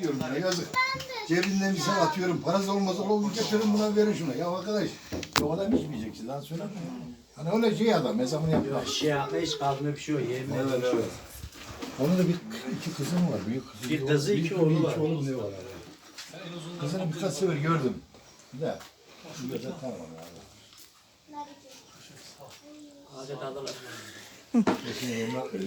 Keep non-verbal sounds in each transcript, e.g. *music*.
diyorum ya yazık. Cebinden bir sen atıyorum. Parası olmasa oğlum getirin buna verin şuna. Ya arkadaş o adam içmeyeceksin lan söyleme. Hani öyle şey adam hesabını yapma. Şey yapma hiç kalmıyor bir şey yok. Yemin Evet, evet. Onun da bir iki kızı mı var? Büyük kızı. Bir kızı, iki oğlu var. Oğlu ne var? Kızını birkaç sefer gördüm. De. Gördüm tamam abi. Hadi tadalım.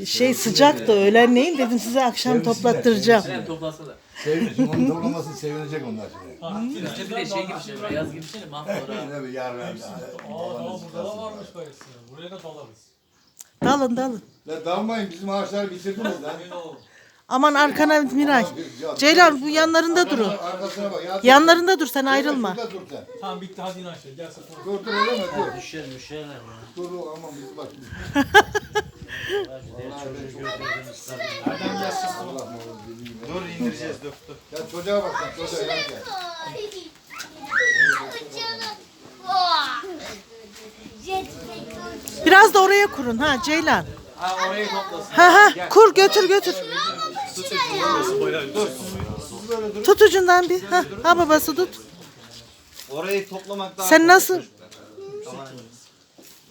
Şey sıcak da öğlenleyin dedim size akşam toplattıracağım. Sen toplasana. Sevinecek. Onun toplaması sevinecek onlar şimdi. Bizde bir de şey gibi şey, beyaz gibi şey mahvolur ha. Ne bir yar ver. Aa, burada da varmış kayısı. Buraya da dalarız. Dalın dalın. La dalmayın bizim ağaçları bitirdiniz lan. Aman arkana Miray. Ceylan bu yanlarında durun. Arkasına bak. Ya, Yanlarında dur sen ayrılma. Dur. Tamam bitti hadi in aşağı. Gel sen. Dur dur öyle mi? Dur. Düşer düşerler ya. Dur dur aman biz bak. *laughs* Dur indireceğiz dur dur. Ya çocuğa bak sen çocuğa yan gel. Biraz da oraya kurun ha Ceylan. Ha orayı toplasın. Ha ha kur götür götür. Tut ucundan bir. Ha, ha babası tut. Orayı toplamak daha Sen nasıl?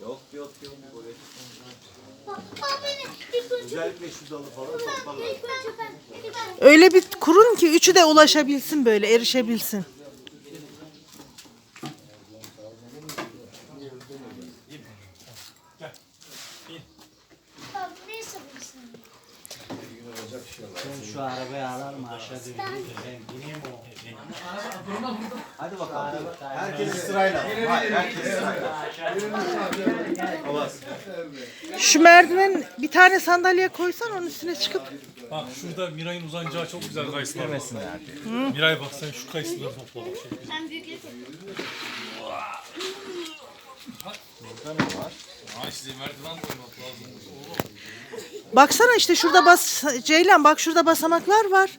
Yok yok yok. Orayı Özellikle şu dalı falan toplarlar. Öyle bir kurun ki üçü de ulaşabilsin böyle erişebilsin. Sen şu arabayı alar mı aşağı bir Ben bineyim o. Hadi bakalım. Herkes sırayla. Hayır herkes sırayla. Olmaz. Şu merdiven bir tane sandalye koysan onun üstüne çıkıp. Bak şurada Miray'ın uzanacağı çok güzel kayısılar var. Miray bak sen şu kayısıları topla bak. Ha size merdiven koymak lazım. Baksana işte şurada bas Ceylan bak şurada basamaklar var.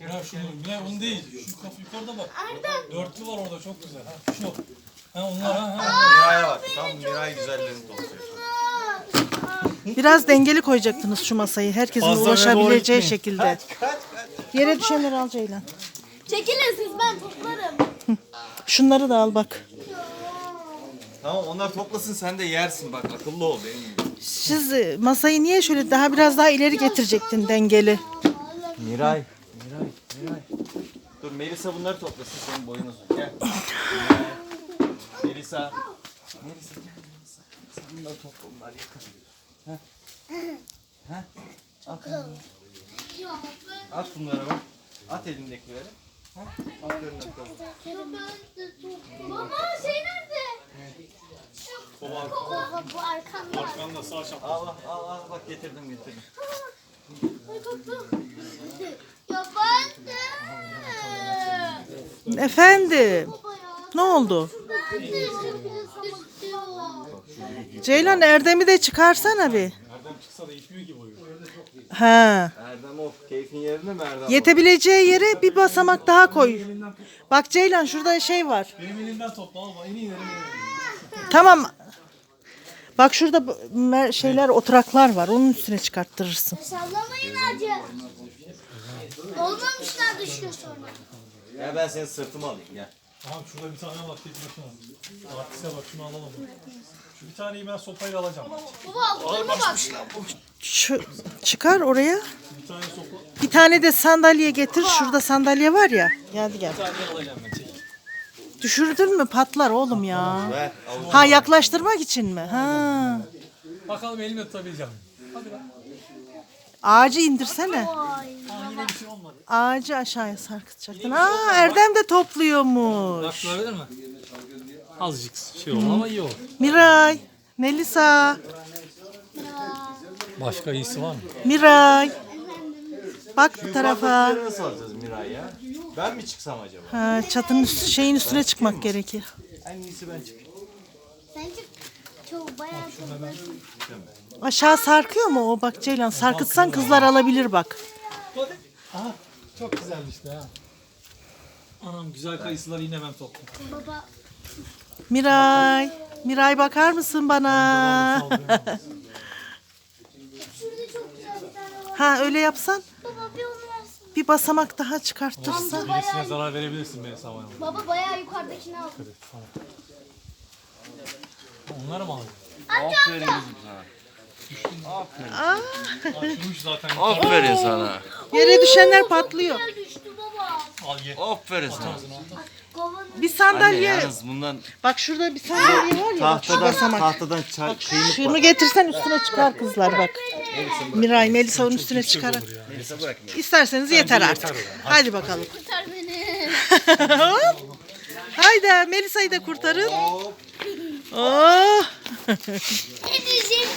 Ya şunu, Miray onu değil. Kapı yukarıda bak. Dörtlü var orada çok güzel. Ha şu. Ha onlar ha. ha. Miray'a bak. Tam Miray güzelliğini topluyor. Biraz dengeli koyacaktınız şu masayı. Herkesin Fazla öne doğru ulaşabileceği gitmeyin. şekilde. Yere düşenleri al Ceylan. Çekilin siz ben toplarım. Şunları da al bak. Tamam onlar toplasın sen de yersin bak akıllı ol benim gibi. Siz e, masayı niye şöyle daha biraz daha ileri getirecektin dengeli? Miray. Miray. Miray. Dur Melisa bunları toplasın senin boyun uzun. Gel. *laughs* Melisa. Melisa gel Melisa. Sen bunları topla bunlar yakın. Heh. Heh. At. At bunları bak. At elindekileri. Heh. Aferin bakalım. Baba şey nerede? Şu kova, bu arkamda. Arkanda sağ çap. Al al al al bak getirdim getirdim. Ay korktum. Ya ben de. Efendim. Ne oldu? Ceylan Erdem'i de çıkarsana bir. Erdem çıksa da yetmiyor ki boyu. Ha. Erdem of keyfin yerinde mi Erdem? Yetebileceği yere bir basamak daha koy. Bak Ceylan şurada şey var. Benim elimden topla alma. En benim. Tamam. Bak şurada bu- mer- şeyler oturaklar var. Onun üstüne çıkarttırırsın. Sallamayın acı. Olmamışlar düşüyor sonra. Ya ben senin sırtıma alayım gel. Tamam şurada bir tane var tek başına. Artiste bak şunu alalım. Şu bir taneyi ben sopayla alacağım. Baba altına bak. Şu çıkar oraya. Bir tane sopa. Bir tane de sandalye getir. Şurada sandalye var ya. Hadi gel. Bir tane alacağım ben çek. Düşürdün mü patlar oğlum ya. Ver. Ha yaklaştırmak için mi? Ha. Bakalım elimle tutabileceğim. Hadi lan. Ağacı indirsene. Aa, yine bir şey olmadı. Ağacı aşağıya sarkıtacaktın. Aa Erdem de topluyormuş. Bak gördün mü? Azıcık şey oldu ama iyi oldu. Miray, Melisa, Başka iyisi var mı? Miray. Bak bu tarafa. Nasıl alacağız Miray ya? Ben mi çıksam acaba? Ha, çatının üstü, şeyin üstüne çıkmak gerekir. En iyisi ben çıkayım. Bence çok bayağı. Aşağı sarkıyor mu o? Bak Ceylan sarkıtsan kızlar alabilir bak. Aha çok güzeldi işte ha. Anam güzel kayısılar yine ben topladım. Baba Miray, Miray bakar mısın bana? *laughs* şurada çok güzel bir tane var. Ha öyle yapsan. Baba bir onu versene. bir basamak daha çıkartırsa. Birisine zarar verebilirsin beni sana. baba bayağı yukarıdakini al. Onlar mı alıyor? Aferin kızım sana. Aa, Açılmış zaten. Aferin sana. yere düşenler patlıyor. Düştü baba. Al ye. Aferin sana. Bir Anne sandalye. yalnız bundan Bak şurada bir sandalye var ya. bak şu tahtadan basamak. tahtadan çar kıymık Şunu var. getirsen üstüne çıkar kızlar bak. Miray Melisa onun üstüne çıkar. İsterseniz yeter artık. Hadi bakalım. kurtar beni. *laughs* Haydi Melisa'yı da kurtarın. Oh. Edeceğim.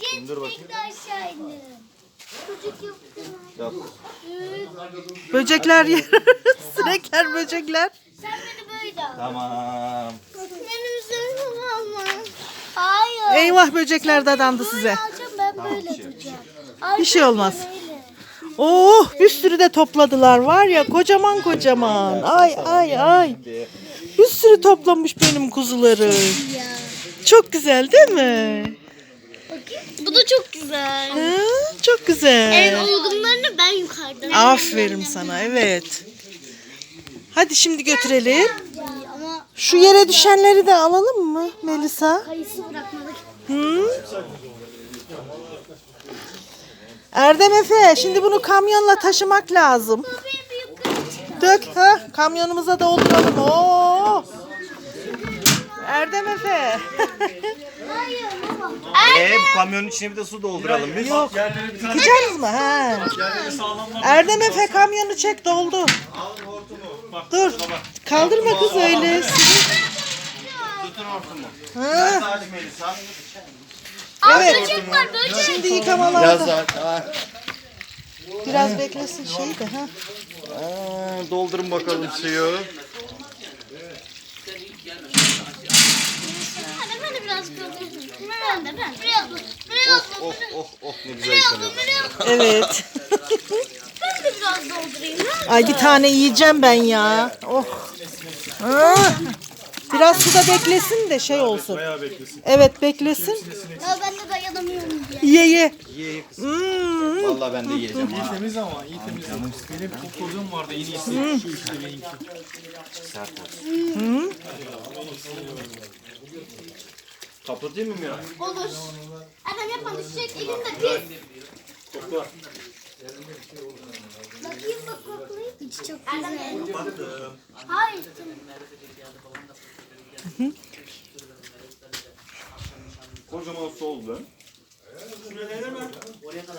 Git bekle aşağı indim. Çocuk yaptım. Böcekler yer. *laughs* Sinekler böcekler. Sen beni böyle al. Tamam. Benim üzerime alma. Hayır. Eyvah böcekler dadandı size. alacağım ben böyle duracağım. Bir şey olmaz. Böyle. Oh bir sürü de topladılar var ya kocaman kocaman. Ay ay ay. Bir sürü toplamış benim kuzuları. Çok güzel değil mi? Bu da çok güzel. Ha, çok güzel. En olgunlarını ben yukarıdan. Aferin sana evet. Hadi şimdi götürelim. Şu yere düşenleri de alalım mı Melisa? kayısı bırakmadık. Hı? Erdem Efe şimdi bunu kamyonla taşımak lazım. Dök ha kamyonumuza dolduralım. Oo. Erdem Efe. Hayır baba. Ee, bu kamyonun içine bir de su dolduralım biz. Yok. Yıkayacağız mı? Ha. Erdem Efe kamyonu çek doldu. Dur. Kaldırma kız öyle. Tutun hortumu. Ha. Evet. Böcek var böcek. Şimdi yıkamalarda. Biraz beklesin şeyi de ha. Aa, doldurun bakalım suyu. Ben de biraz kaldırayım. Ben de ben. Biraz dur. Biraz. Oh oh oh ne güzel Biraz yıkanıyor. dur. Biraz dur. Evet. Ben de biraz doldurayım. Ay bir tane yiyeceğim ben ya. Oh. Ah. Biraz suda beklesin de şey olsun. Evet beklesin. Ya ben de dayanamıyorum diye. Ye ye. Ye ye kızım. Hmm. Vallahi ben de yiyeceğim ha. Temiz ama iyi temiz. Benim kokoduğum vardı en iyisi. Şu işte benimki. Sert olsun. Kapatayım mı Miray? Olur. Annem yapma düşecek elimde pis. Bakayım bak koklayayım. İçi çok güzel. Hayır. Kocaman su oldu.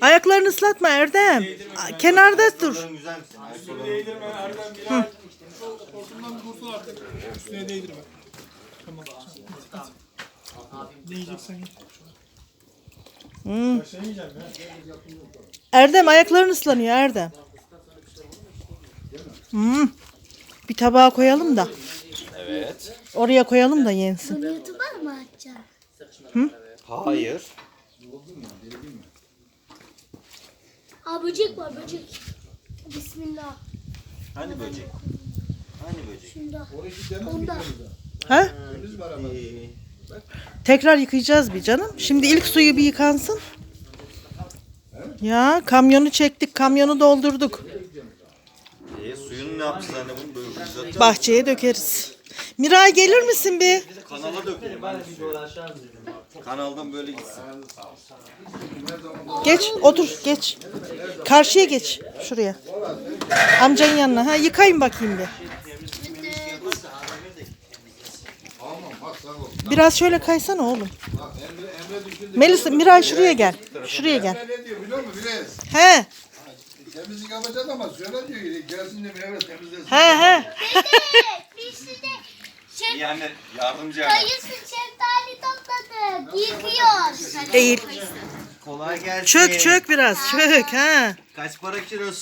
Ayaklarını ıslatma Erdem. Aa, Kenarda dur. Güzel misin? Ayakkabı. Değdirme Erdem Bilal. Hortumdan bir kurtul artık. Üstüne değdirme. Tamam. Ne yiyeceksen ye. Hmm. Yiyeceğim ya? Erdem ayakların ıslanıyor Erdem. Hmm. Bir tabağa koyalım da. Evet. Oraya koyalım da yensin. Bunu YouTube'a mı atacağım? Hayır. Aa böcek var böcek. Bismillah. Hani böcek? Hani böcek? Şunda. Orası deniz mi Onda. Ha? Deniz var ama. Tekrar yıkayacağız bir canım. Şimdi ilk suyu bir yıkansın. Ya kamyonu çektik, kamyonu doldurduk. e, suyunu ne yapacağız anne bunu böyle güzel. Bahçeye dökeriz. Miray gelir misin bir? Kanala dökelim. Hani suyu. Kanaldan böyle gitsin. Geç, otur, geç. Karşıya geç, şuraya. Amcanın yanına. Ha, yıkayın bakayım bir. Biraz şöyle kaysana oğlum. Melisa, Miray şuraya gel. Şuraya gel. Ne diyor biliyor musun? Biraz. He, Temizlik yapacağız ama söyle diyor. Gelsin de meyve temizlesin. he, he. Biz de şef, Yani yardımcı anne. dayısı şeftali topladık. Yıkıyoruz. Eğil. Kolay gelsin. Çök, çök biraz, çök. Ha. Kaç para kilosu?